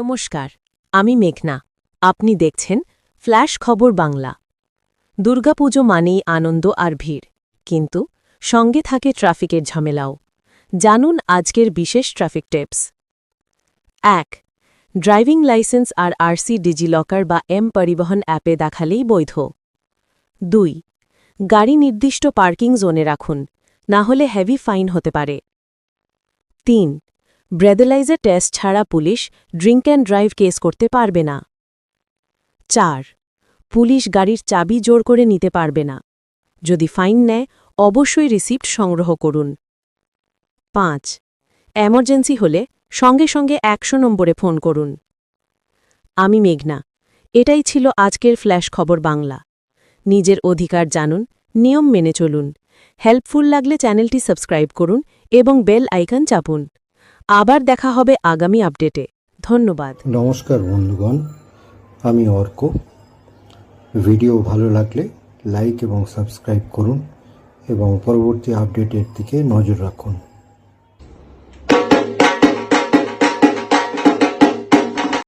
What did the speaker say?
নমস্কার, আমি মেঘনা। আপনি দেখছেন ফ্ল্যাশ খবর বাংলা। দুর্গাপুজো মানেই আনন্দ আর ভিড়, কিন্তু সঙ্গে থাকে ট্রাফিকের ঝামেলাও। জানুন আজকের বিশেষ ট্রাফিক টিপস। এক, ড্রাইভিং লাইসেন্স আর আরসি ডিজিলকার বা এম পরিবহন অ্যাপে দেখালেই বৈধ। দুই, গাড়ি নির্দিষ্ট পার্কিং জোনে রাখুন, না হলে হেভি ফাইন হতে পারে। তিন ব্রেদালাইজার টেস্ট ছাড়া police drink and drive case করতে পারবে না। চার, পুলিশ গাড়ির চাবি জোর করে নিতে পারবে না। যদি ফাইন নেয়, অবশ্যই রিসিপ্ট সংগ্রহ করুন। পাঁচ, এমার্জেন্সি হলে সঙ্গে সঙ্গে একশো নম্বরে ফোন করুন। আমি মেঘনা, এটাই ছিল আজকের ফ্ল্যাশ খবর বাংলা। নিজের অধিকার জানুন, নিয়ম মেনে চলুন। হেল্পফুল লাগলে চ্যানেলটি সাবস্ক্রাইব করুন এবং বেল আইকন চাপুন। আবার দেখা হবে আগামী আপডেটে। ধন্যবাদ। নমস্কার বন্ধুগণ, আমি অর্ক। ভিডিও ভালো লাগলে লাইক এবং সাবস্ক্রাইব করুন এবং পরবর্তী আপডেটের দিকে নজর রাখুন।